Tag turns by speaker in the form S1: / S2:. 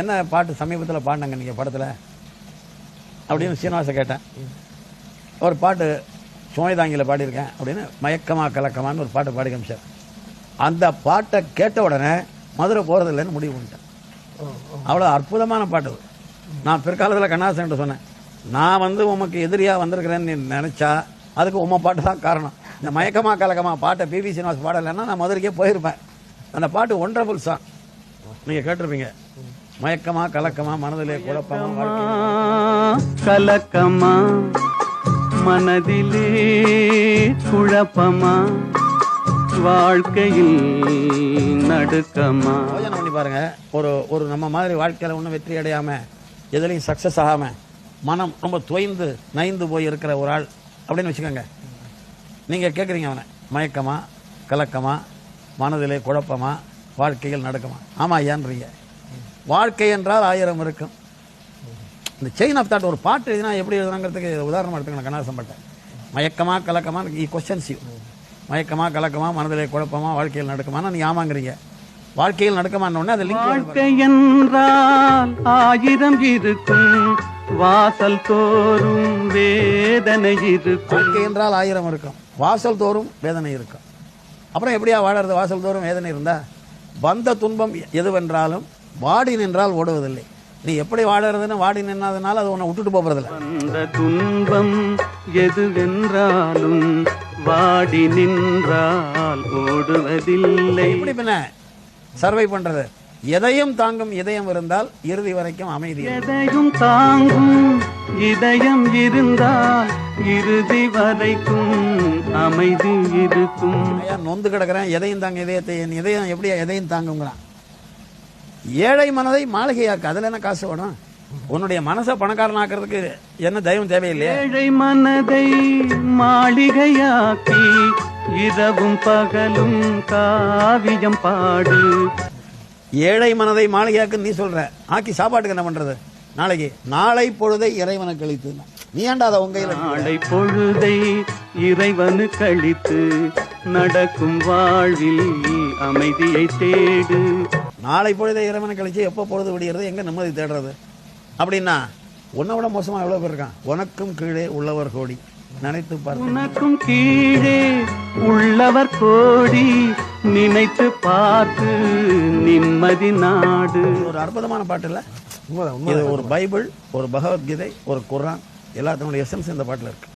S1: என்ன பாட்டு சமீபத்தில் பாடினாங்க நீங்கள் படத்தில்? அப்படின்னு சீனிவாச கேட்டேன். ஒரு பாட்டு சுமைதாங்கியில் பாடியிருக்கேன் அப்படின்னு மயக்கமா கலக்கமான்னு ஒரு பாட்டு பாடி காமிச்சார். அந்த பாட்டை கேட்ட உடனே மதுரை போகிறதில்லைன்னு முடிவு பண்ணிட்டேன். அவ்வளோ அற்புதமான பாட்டு. நான் பிற்காலத்தில் கண்ணாசன் சொன்னேன் நான் வந்து உமக்கு எதிரியாக வந்திருக்கிறேன்னு நீ நினச்சா அதுக்கு உம்ம பாட்டு தான் காரணம். இந்த மயக்கமா கலக்கமா பாட்டை பிவி சீனிவாஸ் பாடலைன்னா நான் மதுரைக்கே போயிருப்பேன். அந்த பாட்டு ஒண்டர்ஃபுல் சாங் நீங்கள் கேட்டிருப்பீங்க. மயக்கமா கலக்கமா மனதிலே குழப்பமா
S2: கலக்கமா மனதிலே குழப்பமா வாழ்க்கையில் நடுக்கமா.
S1: யோசனை பண்ணி பாருங்க. ஒரு ஒரு நம்ம மாதிரி வாழ்க்கையில ஒன்றும் வெற்றி அடையாம எதுலையும் சக்சஸ் ஆகாம மனம் ரொம்ப தொய்ந்து நைந்து போய் இருக்கிற ஒரு ஆள் அப்படின்னு வச்சுக்கோங்க. நீங்க கேட்குறீங்க அவனை. மயக்கமா கலக்கமா மனதிலே குழப்பமா வாழ்க்கையில் நடக்குமா. ஆமா ஐயான்றீங்க. வாழ்க்கை என்றால் ஆயிரம் இருக்கும். இந்த செயின் ஆஃப் தாட் ஒரு பாட்டு எழுதினா எப்படி எழுதுனாங்கிறதுக்கு உதாரணம் எடுத்துக்கணும் கண்ணாசம் பட்டேன் மயக்கமா கலக்கமா இ கொஸ்டின்ஸ் யூ மயக்கமா கலக்கமா மனதிலே குழப்பமா வாழ்க்கையில் நடக்குமானா நீ ஆமாங்கிறீங்க. வாழ்க்கையில் நடக்குமான்னு உடனே அது
S2: வாழ்க்கை என்றால் ஆயிரம் இருக்கும் வாசல் தோறும் வேதனை இருக்கும்.
S1: வாழ்க்கை என்றால் ஆயிரம் இருக்கும் வாசல் தோறும் வேதனை இருக்கும். அப்புறம் எப்படியா வாழறது வாசல் தோறும் வேதனை இருந்தா? வந்த துன்பம் எதுவென்றாலும் வாடி நின்றால் ஓடுவதில்லை. நீ எப்படி வாழறதுன்னு வாடி நின்னதுனால அது உன்னை விட்டுட்டு போறதில்ல.
S2: வந்த துன்பம் எதுவென்றாலும் வாடி நின்றால் ஓடுவதில்லை.
S1: எப்படி பின்ன சர்வை பண்றது? எதையும் தாங்கும் இதயம் இருந்தால் இறுதி வரைக்கும் அமைதி.
S2: எதையும் தாங்கும் இதயம் இருந்தால் இறுதி வரைக்கும் அமைதி இருக்கும்.
S1: நொந்து கிடக்கிறேன். எதையும் தாங்க இதயத்தை என் இதயம் எப்படி எதையும் தாங்குங்கிறான். ஏழை மனதை மாளிகையாக்கு. அதுல என்ன காசு வேணும் உன்னுடைய மனசை பணக்காரனாக்குறதுக்கு என்ன தெய்வம் தேவையில்லையே?
S2: ஏழை மனதை மாளிகையாக்கி இரவும் பகலும் காவியம் பாடு.
S1: ஏழை மனதை மாளிகையாக்கு நீ சொல்ற. ஆக்கி சாப்பாட்டுக்கு என்ன பண்றது? நாளைக்கு நாளை பொழுதை இறைவனுக்கு கழித்து நீ அதை உங்க?
S2: நாளை பொழுதை இறைவனு கழித்து நடக்கும் வாழ்வில் அமைதியை தேடு.
S1: நாளை பொழுதை இறைவனுக்கு கழிச்சு எப்போ பொழுது விடியறது? எங்க நிம்மதி தேடுறது? அப்படின்னா உன்னை விட மோசமா எவ்வளவு பேர் இருக்கான்? உனக்கும் கீழே உள்ளவர் கோடி. நினைத்து பாரு
S2: உனக்கும் கீழே உள்ளவர் கோடி. நினைத்து பார்த்து நிம்மதி நாடு.
S1: இது ஒரு அற்புதமான பாட்டு இல்ல? இது ஒரு பைபிள் ஒரு பகவத்கீதை ஒரு குர்ஆன். எல்லாத்தினுடைய எசன்ஸ் இந்த பாட்டுல இருக்கு.